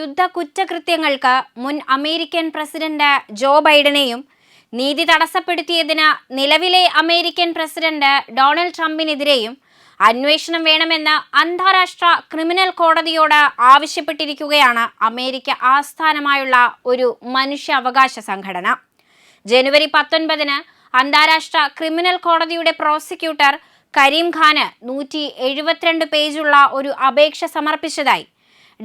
യുദ്ധ കുറ്റകൃത്യങ്ങൾക്ക് മുൻ American president Joe ബൈഡനെയും നീതി തടസ്സപ്പെടുത്തിയതിന് നിലവിലെ അമേരിക്കൻ പ്രസിഡന്റ് ഡൊണാൾഡ് ട്രംപിനെതിരെയും അന്വേഷണം വേണമെന്ന് അന്താരാഷ്ട്ര ക്രിമിനൽ കോടതിയോട് ആവശ്യപ്പെട്ടിരിക്കുകയാണ് അമേരിക്ക ആസ്ഥാനമായുള്ള ഒരു മനുഷ്യാവകാശ സംഘടന. ജനുവരി പത്തൊൻപതിന് അന്താരാഷ്ട്ര ക്രിമിനൽ കോടതിയുടെ പ്രോസിക്യൂട്ടർ കരീം ഖാന് നൂറ്റി എഴുപത്തിരണ്ട് പേജുള്ള ഒരു അപേക്ഷ സമർപ്പിച്ചതായി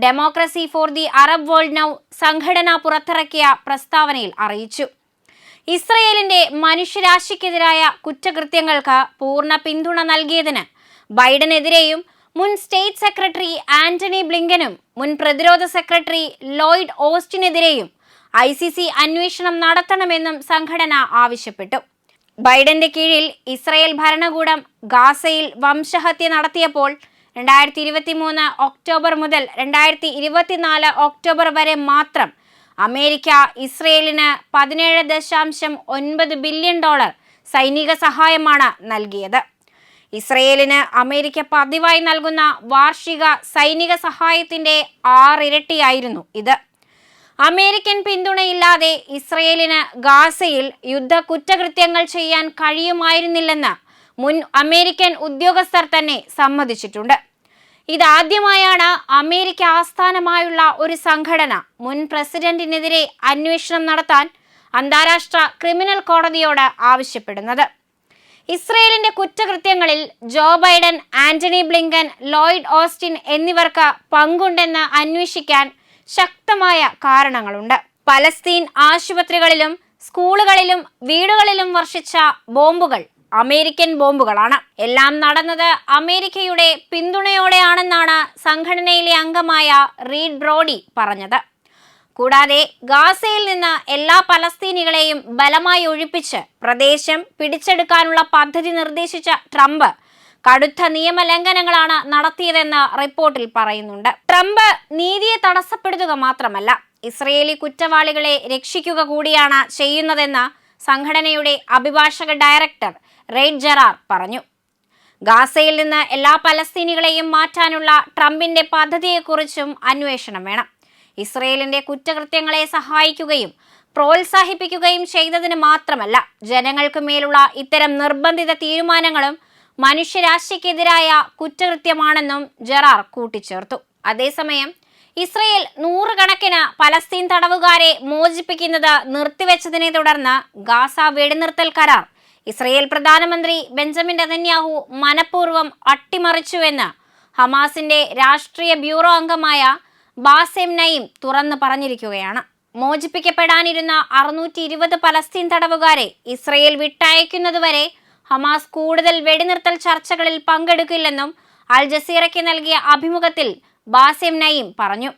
democracy for the Arab world now സംഘടന പുറത്തിറക്കിയ പ്രസ്താവനയിൽ അറിയിച്ചു. ഇസ്രയേലിന്റെ മനുഷ്യരാശിക്കെതിരായ കുറ്റകൃത്യങ്ങൾക്ക് പൂർണ പിന്തുണ നൽകിയതിന് ബൈഡനെതിരെയും മുൻ സ്റ്റേറ്റ് സെക്രട്ടറി ആന്റണി ബ്ലിങ്കനും മുൻ പ്രതിരോധ സെക്രട്ടറി ലോയിഡ് ഓസ്റ്റിനെതിരെയും ഐ സി സി അന്വേഷണം നടത്തണമെന്നും സംഘടന ആവശ്യപ്പെട്ടു. ബൈഡന്റെ കീഴിൽ ഇസ്രയേൽ ഭരണകൂടം ഗാസയിൽ വംശഹത്യ നടത്തിയപ്പോൾ രണ്ടായിരത്തി ഇരുപത്തി മൂന്ന് ഒക്ടോബർ മുതൽ രണ്ടായിരത്തി ഇരുപത്തിനാല് ഒക്ടോബർ വരെ മാത്രം അമേരിക്ക ഇസ്രയേലിന് പതിനേഴ് ദശാംശം ഒൻപത് ബില്യൺ ഡോളർ സൈനിക സഹായമാണ് നൽകിയത്. ഇസ്രയേലിന് അമേരിക്ക പതിവായി നൽകുന്ന വാർഷിക സൈനിക സഹായത്തിന്റെ ആറിരട്ടിയായിരുന്നു ഇത്. അമേരിക്കൻ പിന്തുണയില്ലാതെ ഇസ്രയേലിന് ഗാസയിൽ യുദ്ധ കുറ്റകൃത്യങ്ങൾ ചെയ്യാൻ കഴിയുമായിരുന്നില്ലെന്ന് മുൻ അമേരിക്കൻ ഉദ്യോഗസ്ഥർ തന്നെ സമ്മതിച്ചിട്ടുണ്ട്. ഇതാദ്യമായാണ് അമേരിക്ക ആസ്ഥാനമായുള്ള ഒരു സംഘടന മുൻ പ്രസിഡന്റിനെതിരെ അന്വേഷണം നടത്താൻ അന്താരാഷ്ട്ര ക്രിമിനൽ കോടതിയോട് ആവശ്യപ്പെടുന്നത്. ഇസ്രയേലിന്റെ കുറ്റകൃത്യങ്ങളിൽ Joe Biden Antony Blinken Lloyd Austin എന്നിവർക്ക് പങ്കുണ്ടെന്ന് അന്വേഷിക്കാൻ ശക്തമായ കാരണങ്ങളുണ്ട്. പലസ്തീൻ ആശുപത്രികളിലും സ്കൂളുകളിലും വീടുകളിലും വർഷിച്ച ബോംബുകൾ അമേരിക്കൻ ബോംബുകളാണ്. എല്ലാം നടന്നത് അമേരിക്കയുടെ പിന്തുണയോടെയാണെന്നാണ് സംഘടനയിലെ അംഗമായ റീഡ് ബ്രോഡി പറഞ്ഞത്. കൂടാതെ ഗാസയിൽ നിന്ന് എല്ലാ പലസ്തീനികളെയും ബലമായി ഒഴിപ്പിച്ച് പ്രദേശം പിടിച്ചെടുക്കാനുള്ള പദ്ധതി നിർദ്ദേശിച്ച ട്രംപ് കടുത്ത നിയമലംഘനങ്ങളാണ് നടത്തിയതെന്ന് റിപ്പോർട്ടിൽ പറയുന്നുണ്ട്. ട്രംപ് നീതിയെ തടസ്സപ്പെടുത്തുക മാത്രമല്ല ഇസ്രയേലി കുറ്റവാളികളെ രക്ഷിക്കുക കൂടിയാണ് ചെയ്യുന്നതെന്ന് സംഘടനയുടെ അഭിഭാഷക ഡയറക്ടർ റെയ്ഡ് ജെറാർ പറഞ്ഞു. ഗാസയിൽ നിന്ന് എല്ലാ പലസ്തീനികളെയും മാറ്റാനുള്ള ട്രംപിന്റെ പദ്ധതിയെക്കുറിച്ചും അന്വേഷണം വേണം. ഇസ്രയേലിന്റെ കുറ്റകൃത്യങ്ങളെ സഹായിക്കുകയും പ്രോത്സാഹിപ്പിക്കുകയും ചെയ്തതിന് മാത്രമല്ല ജനങ്ങൾക്ക് മേലുള്ള ഇത്തരം നിർബന്ധിത തീരുമാനങ്ങളും മനുഷ്യരാശിക്കെതിരായ കുറ്റകൃത്യമാണെന്നും ജറാർ കൂട്ടിച്ചേർത്തു. അതേസമയം ഇസ്രയേൽ നൂറുകണക്കിന് പലസ്തീൻ തടവുകാരെ മോചിപ്പിക്കുന്നത് നിർത്തിവെച്ചതിനെ തുടർന്ന് ഗാസ വെടിനിർത്തൽ കരാർ ഇസ്രയേൽ പ്രധാനമന്ത്രി ബെഞ്ചമിൻ നെതന്യാഹു മനഃപൂർവം അട്ടിമറിച്ചുവെന്ന് ഹമാസിന്റെ രാഷ്ട്രീയ ബ്യൂറോ അംഗമായ ബാസെം നയിം തുറന്നു പറഞ്ഞിരിക്കുകയാണ്. മോചിപ്പിക്കപ്പെടാനിരുന്ന അറുന്നൂറ്റി ഇരുപത് പലസ്തീൻ തടവുകാരെ ഇസ്രയേൽ വിട്ടയക്കുന്നതുവരെ ഹമാസ് കൂടുതൽ വെടിനിർത്തൽ ചർച്ചകളിൽ പങ്കെടുക്കില്ലെന്നും അൽ ജസീറയ്ക്ക് നൽകിയ അഭിമുഖത്തിൽ ബാസെം നയിം പറഞ്ഞു.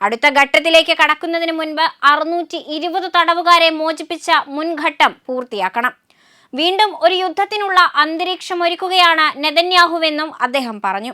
അടുത്ത ഘട്ടത്തിലേക്ക് കടക്കുന്നതിന് മുൻപ് അറുന്നൂറ്റി ഇരുപത് തടവുകാരെ മോചിപ്പിച്ച മുൻഘട്ടം പൂർത്തിയാക്കണം. വീണ്ടും ഒരു യുദ്ധത്തിനുള്ള അന്തരീക്ഷം ഒരുക്കുകയാണ് നെതന്യാഹുവെന്നും അദ്ദേഹം പറഞ്ഞു.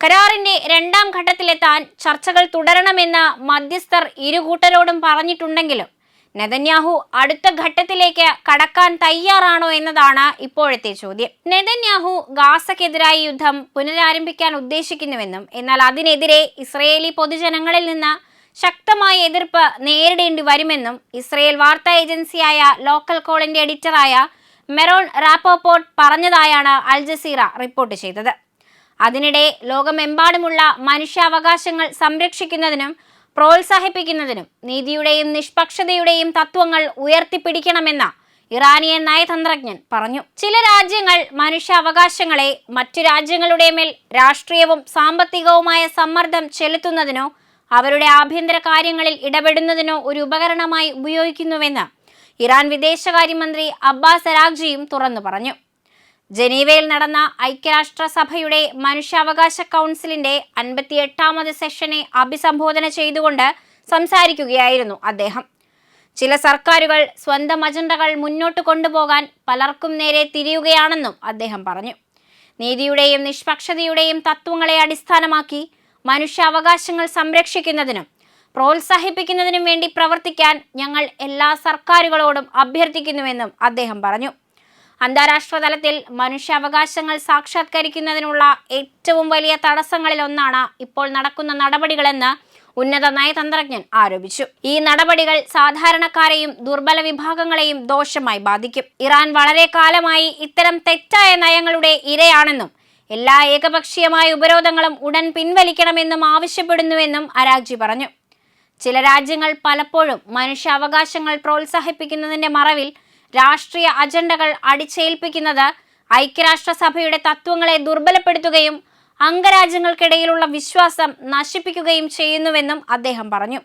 കരാറിന്റെ രണ്ടാം ഘട്ടത്തിലെത്താൻ ചർച്ചകൾ തുടരണമെന്ന് മധ്യസ്ഥർ ഇരുകൂട്ടരോടും പറഞ്ഞിട്ടുണ്ടെങ്കിലും നെതന്യാഹു അടുത്ത ഘട്ടത്തിലേക്ക് കടക്കാൻ തയ്യാറാണോ എന്നതാണ് ഇപ്പോഴത്തെ ചോദ്യം. നെതന്യാഹു ഗാസക്കെതിരായി യുദ്ധം പുനരാരംഭിക്കാൻ ഉദ്ദേശിക്കുന്നുവെന്നും എന്നാൽ അതിനെതിരെ ഇസ്രയേലി പൊതുജനങ്ങളിൽ നിന്ന് ശക്തമായ എതിർപ്പ് നേരിടേണ്ടി വരുമെന്നും ഇസ്രയേൽ വാർത്താ ഏജൻസിയായ ലോക്കൽ കോളിന്റെ എഡിറ്ററായ മെറോൺ റാപ്പോപോർട്ട് പറഞ്ഞതായാണ് അൽ ജസീറ റിപ്പോർട്ട് ചെയ്തത്. അതിനിടെ ലോകമെമ്പാടുമുള്ള മനുഷ്യാവകാശങ്ങൾ സംരക്ഷിക്കുന്നതിനും പ്രോത്സാഹിപ്പിക്കുന്നതിനും നീതിയുടെയും നിഷ്പക്ഷതയുടെയും തത്വങ്ങൾ ഉയർത്തിപ്പിടിക്കണമെന്ന ഇറാനിയൻ നയതന്ത്രജ്ഞൻ പറഞ്ഞു. ചില രാജ്യങ്ങൾ മനുഷ്യാവകാശങ്ങളെ മറ്റു രാജ്യങ്ങളുടെ മേൽ രാഷ്ട്രീയവും സാമ്പത്തികവുമായ സമ്മർദ്ദം ചെലുത്തുന്നതിനോ അവരുടെ ആഭ്യന്തര കാര്യങ്ങളിൽ ഇടപെടുന്നതിനോ ഒരു ഉപകരണമായി ഉപയോഗിക്കുന്നുവെന്ന് ഇറാൻ വിദേശകാര്യമന്ത്രി അബ്ബാസ് അരാഗ്ജിയും തുറന്നു പറഞ്ഞു. ജനീവയിൽ നടന്ന ഐക്യരാഷ്ട്രസഭയുടെ മനുഷ്യാവകാശ കൗൺസിലിന്റെ അൻപത്തിയെട്ടാമത് സെഷനെ അഭിസംബോധന ചെയ്തുകൊണ്ട് സംസാരിക്കുകയായിരുന്നു അദ്ദേഹം. ചില സർക്കാരുകൾ സ്വന്തം അജണ്ടകൾ മുന്നോട്ട് കൊണ്ടുപോകാൻ പലർക്കും നേരെ തിരിയുകയാണെന്നും അദ്ദേഹം പറഞ്ഞു. നീതിയുടെയും നിഷ്പക്ഷതയുടെയും തത്വങ്ങളെ അടിസ്ഥാനമാക്കി മനുഷ്യാവകാശങ്ങൾ സംരക്ഷിക്കുന്നതിനും പ്രോത്സാഹിപ്പിക്കുന്നതിനും വേണ്ടി പ്രവർത്തിക്കാൻ ഞങ്ങൾ എല്ലാ സർക്കാരുകളോടും അഭ്യർത്ഥിക്കുന്നുവെന്നും അദ്ദേഹം പറഞ്ഞു. അന്താരാഷ്ട്ര തലത്തിൽ മനുഷ്യാവകാശങ്ങൾ സാക്ഷാത്കരിക്കുന്നതിനുള്ള ഏറ്റവും വലിയ തടസ്സങ്ങളിലൊന്നാണ് ഇപ്പോൾ നടക്കുന്ന നടപടികളെന്ന് ഉന്നത നയതന്ത്രജ്ഞൻ ആരോപിച്ചു. ഈ നടപടികൾ സാധാരണക്കാരെയും ദുർബല വിഭാഗങ്ങളെയും ദോഷമായി ബാധിക്കും. ഇറാൻ വളരെ കാലമായി ഇത്തരം തെറ്റായ നയങ്ങളുടെ ഇരയാണെന്നും എല്ലാ ഏകപക്ഷീയമായ ഉപരോധങ്ങളും ഉടൻ പിൻവലിക്കണമെന്നും ആവശ്യപ്പെടുന്നുവെന്നും അരാജി പറഞ്ഞു. ചില രാജ്യങ്ങൾ പലപ്പോഴും മനുഷ്യാവകാശങ്ങൾ പ്രോത്സാഹിപ്പിക്കുന്നതിന്റെ മറവിൽ രാഷ്ട്രീയ അജണ്ടകൾ അടിച്ചേൽപ്പിക്കുന്നത് ഐക്യരാഷ്ട്രസഭയുടെ തത്വങ്ങളെ ദുർബലപ്പെടുത്തുകയും അംഗരാജ്യങ്ങൾക്കിടയിലുള്ള വിശ്വാസം നശിപ്പിക്കുകയും ചെയ്യുന്നുവെന്നും അദ്ദേഹം പറഞ്ഞു.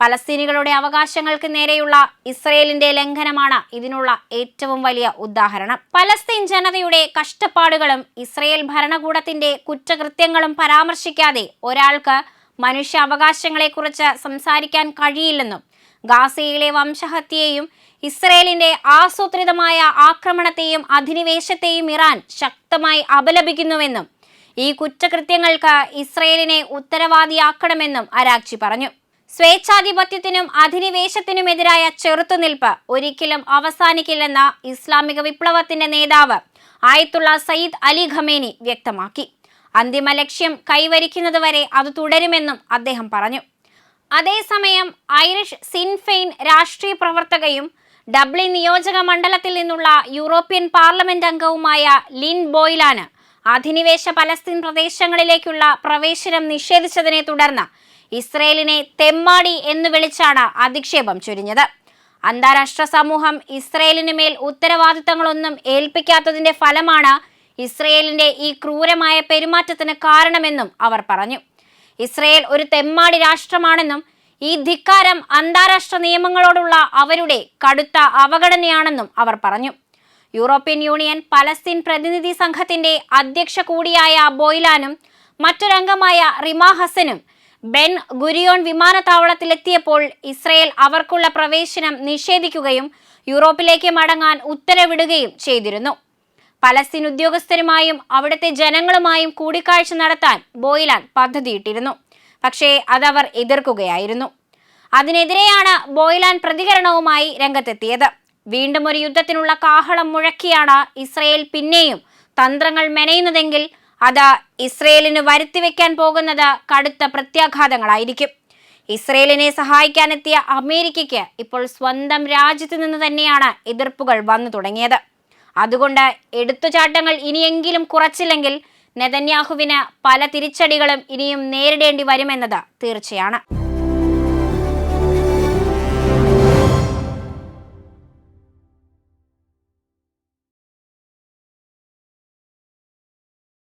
പലസ്തീനികളുടെ അവകാശങ്ങൾക്ക് നേരെയുള്ള ഇസ്രയേലിന്റെ ലംഘനമാണ് ഇതിനുള്ള ഏറ്റവും വലിയ ഉദാഹരണം. പലസ്തീൻ ജനതയുടെ കഷ്ടപ്പാടുകളും ഇസ്രയേൽ ഭരണകൂടത്തിന്റെ കുറ്റകൃത്യങ്ങളും പരാമർശിക്കാതെ ഒരാൾക്ക് മനുഷ്യാവകാശങ്ങളെക്കുറിച്ച് സംസാരിക്കാൻ കഴിയില്ലെന്നും ഗാസയിലെ വംശഹത്യയെയും ഇസ്രയേലിന്റെ ആസൂത്രിതമായ ആക്രമണത്തെയും അധിനിവേശത്തെയും ഇറാൻ ശക്തമായി അപലപിക്കുന്നുവെന്നും ഈ കുറ്റകൃത്യങ്ങൾക്ക് ഇസ്രയേലിനെ ഉത്തരവാദിയാക്കണമെന്നും അരാക്ചി പറഞ്ഞു. സ്വേച്ഛാധിപത്യത്തിനും അധിനിവേശത്തിനുമെതിരായ ചെറുത്തുനിൽപ്പ് ഒരിക്കലും അവസാനിക്കില്ലെന്ന ഇസ്ലാമിക വിപ്ലവത്തിന്റെ നേതാവ് ആയത്തുള്ള സയ്യിദ് അലി ഖമേനി വ്യക്തമാക്കി. അന്തിമ ലക്ഷ്യം കൈവരിക്കുന്നതുവരെ അത് തുടരുമെന്നും അദ്ദേഹം പറഞ്ഞു. അതേസമയം ഐറിഷ് സിൻഫെയിൻ രാഷ്ട്രീയ പ്രവർത്തകയും ഡബ്ലിൻ നിയോജക മണ്ഡലത്തിൽ നിന്നുള്ള യൂറോപ്യൻ പാർലമെന്റ് അംഗവുമായ ലിൻ ബോയിലാണ് അധിനിവേശ പലസ്തീൻ പ്രദേശങ്ങളിലേക്കുള്ള പ്രവേശനം നിഷേധിച്ചതിനെ തുടർന്ന് ഇസ്രയേലിനെ തെമ്മാടി എന്ന് വിളിച്ചാണ് അധിക്ഷേപം ചൊരിഞ്ഞത്. അന്താരാഷ്ട്ര സമൂഹം ഇസ്രയേലിന് മേൽ ഉത്തരവാദിത്തങ്ങളൊന്നും ഏൽപ്പിക്കാത്തതിന്റെ ഫലമാണ് ഇസ്രയേലിന്റെ ഈ ക്രൂരമായ പെരുമാറ്റത്തിന് കാരണമെന്നും അവർ പറഞ്ഞു. ഇസ്രയേൽ ഒരു തെമ്മാടി രാഷ്ട്രമാണെന്നും ഈ ധിക്കാരം അന്താരാഷ്ട്ര നിയമങ്ങളോടുള്ള അവരുടെ കടുത്ത അവഗണനയാണെന്നും അവർ പറഞ്ഞു. യൂറോപ്യൻ യൂണിയൻ പലസ്തീൻ പ്രതിനിധി സംഘത്തിന്റെ അധ്യക്ഷ കൂടിയായ ബോയ്ലാനും മറ്റൊരംഗമായ റിമാ ഹസനും ബെൻ ഗുരിയോൺ വിമാനത്താവളത്തിലെത്തിയപ്പോൾ ഇസ്രയേൽ അവർക്കുള്ള പ്രവേശനം നിഷേധിക്കുകയും യൂറോപ്പിലേക്ക് മടങ്ങാൻ ഉത്തരവിടുകയും ചെയ്തിരുന്നു. പലസ്തീൻ ഉദ്യോഗസ്ഥരുമായും അവിടുത്തെ ജനങ്ങളുമായും കൂടിക്കാഴ്ച നടത്താൻ ബോയിലാൻ പദ്ധതിയിട്ടിരുന്നു. പക്ഷേ അതവർ എതിർക്കുകയായിരുന്നു. അതിനെതിരെയാണ് ബോയിലാൻ പ്രതികരണവുമായി രംഗത്തെത്തിയത്. വീണ്ടും ഒരു യുദ്ധത്തിനുള്ള കാഹളം മുഴക്കിയാണ് ഇസ്രയേൽ പിന്നെയും തന്ത്രങ്ങൾ മെനയുന്നതെങ്കിൽ അത് ഇസ്രയേലിന് വരുത്തിവെക്കാൻ പോകുന്നത് കടുത്ത പ്രത്യാഘാതങ്ങളായിരിക്കും. ഇസ്രയേലിനെ സഹായിക്കാനെത്തിയ അമേരിക്കയ്ക്ക് ഇപ്പോൾ സ്വന്തം രാജ്യത്ത് നിന്ന് തന്നെയാണ് എതിർപ്പുകൾ വന്നു തുടങ്ങിയത്. അതുകൊണ്ട് എടുത്തുചാട്ടങ്ങൾ ഇനിയെങ്കിലും കുറച്ചില്ലെങ്കിൽ നെതന്യാഹുവിന് പല തിരിച്ചടികളും ഇനിയും നേരിടേണ്ടി വരുമെന്നത് തീർച്ചയാണ്.